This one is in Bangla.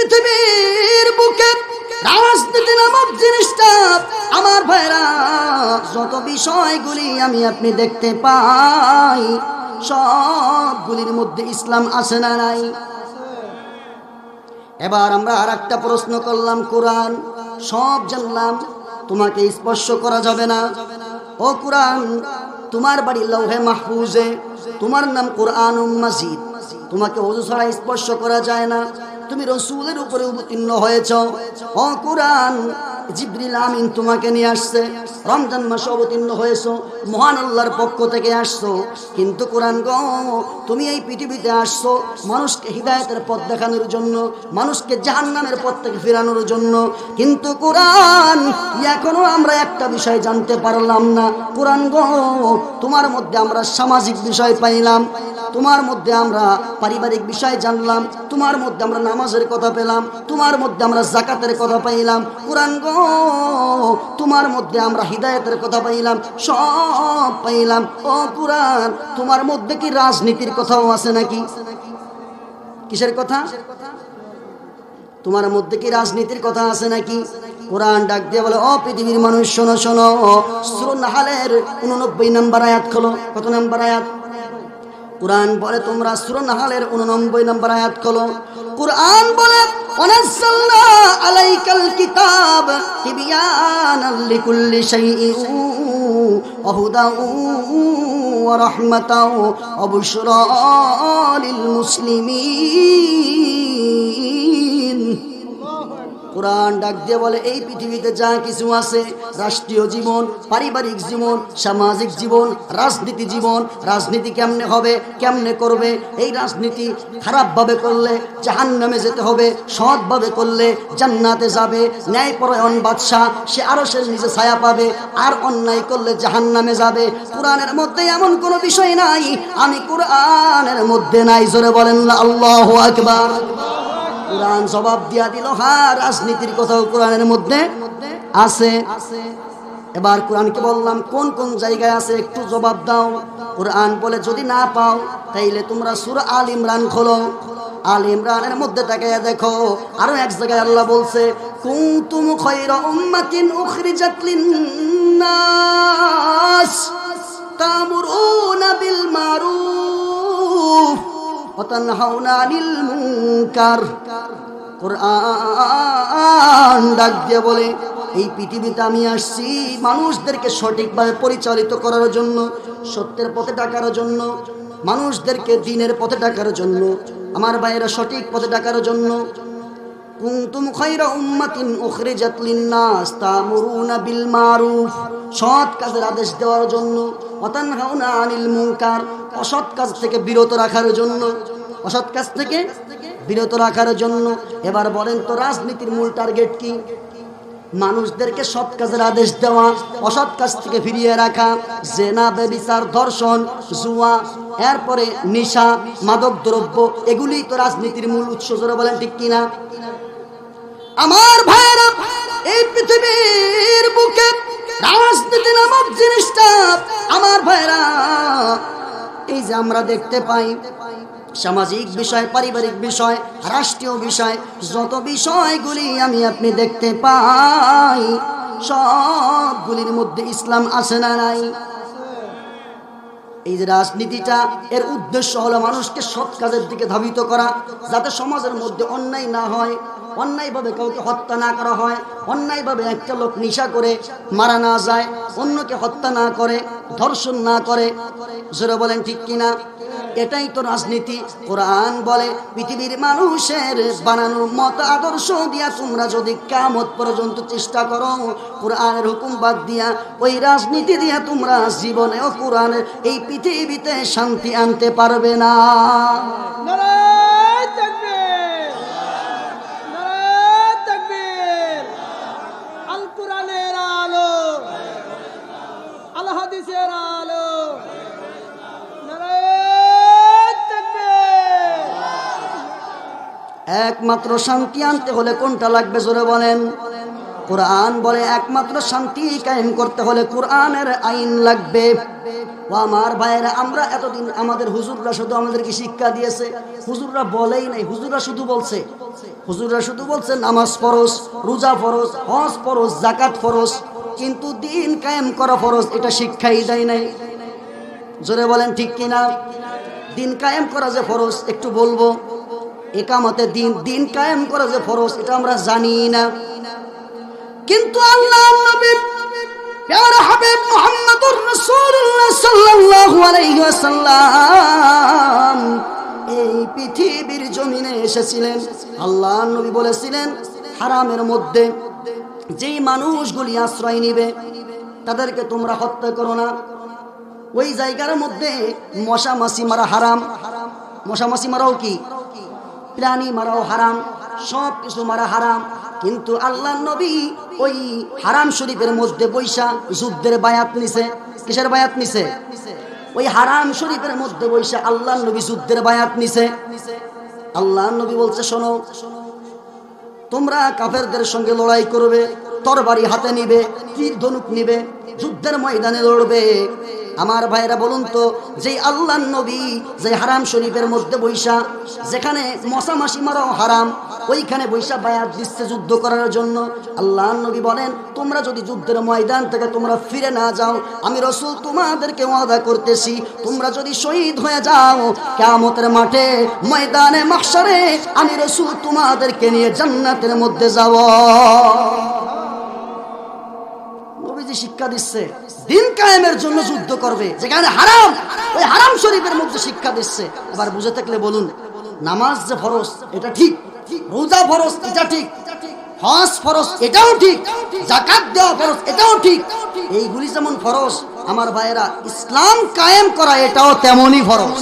পৃথিবীর বুকে রাজনীতি নামক জিনিসটা আমার ভাইরা, যত বিষয়গুলি আমি আপনি দেখতে পাই, সবগুলির মধ্যে ইসলাম আছে না নাই? এবার আমরা আর একটা প্রশ্ন করলাম, কোরআন সব জানলাম, তোমাকে স্পর্শ করা যাবে না। ও কোরআন, তোমার বাড়ি লৌহে মাহফুজে, তোমার নাম কোরআন মাজিদ। তোমাকে অজু ছাড়া স্পর্শ করা যায় না। তুমি রসুলের উপরে অবতীর্ণ হয়েছ। অ কোরআন, জিবরিল আমিন তোমাকে নিয়ে আসছে। রমজান মাসে অবতীর্ণ হয়েছো, মহান আল্লাহর পক্ষ থেকে আসছো। কিন্তু কোরআন গ, তুমি এই পৃথিবীতে আসছো মানুষকে হৃদায়তের পথ দেখানোর জন্য, মানুষকে জাহান্নামের পথ থেকে ফেরানোর জন্য। কিন্তু কোরআন, এখনও আমরা একটা বিষয় জানতে পারলাম না। কোরআন গ, তোমার মধ্যে আমরা সামাজিক বিষয় পাইলাম। তোমার মধ্যে আমরা পারিবারিক বিষয় জানলাম, তোমার মধ্যে আমরা নামাজের কথা পেলাম, তোমার মধ্যে আমরা জাকাতের কথা পাইলাম। কোরআন গো, তোমার মধ্যে আমরা হিদায়তের কথা পাইলাম, সব পাইলাম। ও কোরআন, তোমার মধ্যে কি রাজনীতির কথাও আছে নাকি? কিসের কথা? তোমার মধ্যে কি রাজনীতির কথা আছে নাকি? কোরআন ডাক দিয়ে বলে, ও পৃথিবীর মানুষ, শোনো শোনো সুরনাহালের উননব্বই নম্বর আয়াত খোলো। কত নম্বর আয়াত? কোরআন বলে তোমরা সুরনাহালের উননব্বই নম্বর আয়াত করো কোরআন বলে আলাইকাল লিল মুসলিমিন। কোরআন ডাক দিয়ে বলে, এই পৃথিবীতে যা কিছু আছে, রাষ্ট্রীয় জীবন, পারিবারিক জীবন, সামাজিক জীবন, রাজনীতি জীবন, রাজনীতি কেমনে হবে, কেমনে করবে, এই রাজনীতি খারাপভাবে করলে জাহান নামে যেতে হবে, সৎভাবে করলে, জান্নাতে যাবে, ন্যায়পরায়ণ বাদশাহ, সে আরও সে নিজে ছায়া পাবে, আর অন্যায় করলে জাহান নামে যাবে। কোরআনের মধ্যে এমন কোনো বিষয় নাই, আমি কোরআনের মধ্যে নাই, জোরে বলেন আল্লাহ আকবার। কোরআন জবাব দিয়া দিল হ্যাঁ রাজনীতির কথাও কোরআনের মধ্যে আছে। এবার কোরআনকে বললাম, কোন কোন জায়গায় আছে, একটু জবাব দাও। কোরআন বলে, যদি না পাও, তাইলে তোমরা সুর আল ইমরান খোলো। আল ইমরানের মধ্যে তাকাইয়া দেখো, আরও এক জায়গায় আল্লাহ বলছে, কুনতুম খায়রা উম্মাতিন উখরিজাত লিন-নাস। وتنهون عن المنكر কোরআন ডাক দিয়ে বলে এই পৃথিবীতে আমি আসছি মানুষদেরকে সঠিকভাবে পরিচালিত করার জন্য সত্যের পথে ডাকার জন্য মানুষদেরকে দিনের পথে ডাকার জন্য আমার ভাইয়েরা সঠিক পথে ডাকার জন্য কুনতুম খায়রা উম্মাতিন উখরিজাত লিন-নাস তা'মুরুনা বিল মারুফ সৎ কাজের আদেশ দেওয়ার জন্য অসৎ কাজ থেকে বিরত রাখার জন্য। অসৎ কাজ থেকে বিরত রাখার জন্য। এবার বলেন তো রাজনীতির মূল টার্গেট কি? মানুষদেরকে সৎ কাজের আদেশ দেওয়া, অসৎ কাজ থেকে ফিরিয়ে রাখা, জেনা ধর্ষণ, জুয়া, এরপরে নিশা, মাদক দ্রব্য এগুলি তো রাজনীতির মূল উৎস জোরে বলেন ঠিক কিনা? আমার ভাইয়েরা এই পৃথিবীর বুকে রাজনীতি নামক জিনিসটা আমার ভাইরা, এই যে আমরা দেখতে পাই, সামাজিক বিষয়, পারিবারিক বিষয়, রাষ্ট্রীয় বিষয়, যত বিষয়গুলি আমি আপনি দেখতে পাই, সবগুলির মধ্যে ইসলাম আছে না নাই? এই যে রাজনীতিটা, এর উদ্দেশ্য হলো মানুষকে সৎ কাজের দিকে ধাবিত করা, যাতে সমাজের মধ্যে অন্যায় না হয়, অন্যায়ভাবে কাউকে হত্যা না করা হয়, অন্যায়ভাবে একটা লোক নিশা করে মারা না যায়, অন্যকে হত্যা না করে, ধর্ষণ না করে। জোরে বলেন ঠিক কিনা? এটাই তো রাজনীতি। কোরআন বলে, পৃথিবীর মানুষের বানানোর মত আদর্শ দিয়া তোমরা যদি কামত পর্যন্ত চেষ্টা করো, কোরআনের হুকুম বাদ দিয়া, ওই রাজনীতি দিয়া তোমরা জীবনে ও কোরআনের এই পৃথিবীতে শান্তি আনতে পারবে না। আল হাদিসের আলো। একমাত্র শান্তি আনতে হলে কোনটা লাগবে জোরে বলেন? কোরআন বলে একমাত্র শান্তি কায়েম করতে হলে কোরআনের আইন লাগবে। ও আমার ভাইয়েরা, আমরা এতদিন আমাদের হুজুররা শুধু আমাদেরকে শিক্ষা দিয়েছে। হুজুররা বলেই নাই, হুজুররা শুধু বলছে। হুজুররা শুধু বলছে নামাজ ফরজ, রোজা ফরজ, হজ ফরজ জাকাত ফরজ, কিন্তু দিন কায়েম করা ফরজ, এটা শিক্ষাই দেয় নাই। জোরে বলেন ঠিক কিনা? দিন কায়েম করা যে ফরজ, একটু বলব। একামতে দিন দিন কায়েম করা যে ফরজ, এটা আমরা জানি না। কিন্তু আল্লাহ নবী প্যারা হাবিব মুহাম্মদুর রাসূলুল্লাহ সাল্লাল্লাহু আলাইহি ওয়াসাল্লাম এই পৃথিবীর জমিনে এসেছিলেন। আল্লাহ নবী বলেছিলেন, হারামের মধ্যে যেই মানুষগুলি আশ্রয় নিবে, তাদেরকে তোমরা হত্যা করো না। ওই জায়গার মধ্যে মশা মাছি মারা হারাম। মশা মাছি মারাও কি? প্রাণী মারাও হারাম, সব কিছু মারা হারাম। কিন্তু আল্লাহ নবী ওই হারাম শরীফের মধ্যে বৈশা যুদ্ধের বায়াত নিছে। কিসের বায়াত নিছে? ওই হারাম শরীফের মধ্যে বৈশা আল্লাহ নবী যুদ্ধের বায়াত নিছে। আল্লাহ নবী বলছে, শোনো, তোমরা কাফেরদের সঙ্গে লড়াই করবে, তরবারি হাতে নিবে তীর ধনুক নিবে, যুদ্ধের ময়দানে লড়বে। আমার ভাইরা বলুন তো যে আল্লাহ নবী যে হারাম শরীফের মধ্যে বৈশা, যেখানে মশামাসি মারাও হারাম, ওইখানে বৈশা বায়াত দিচ্ছে যুদ্ধ করার জন্য। আল্লাহ নবী বলেন, তোমরা যদি যুদ্ধের ময়দান থেকে তোমরা ফিরে না যাও, আমি রসুল তোমাদেরকে ওয়াদা করতেছি, তোমরা যদি শহীদ হয়ে যাও কেমতের মাঠে, ময়দানে মাকসারে আমি রসুল তোমাদেরকে নিয়ে জান্নাতের মধ্যে যাব। নবীজি শিক্ষা দিচ্ছে, দিন কায়েমের জন্য যুদ্ধ করবে, যেখানে হারাম, ওই হারাম শরীফের মধ্যে শিক্ষা দিচ্ছে। এবার বুঝে থাকলে বলুন, নামাজ যে ফরজ, এটা ঠিক? রোজা ফরজ, এটা ঠিক? হজ ফরজ, এটাও ঠিক? জাকাত দেওয়া ফরজ, এটাও ঠিক? এইগুলি যেমন ফরজ, আমার ভাইয়েরা, ইসলাম কায়েম করা এটাও তেমনই ফরজ।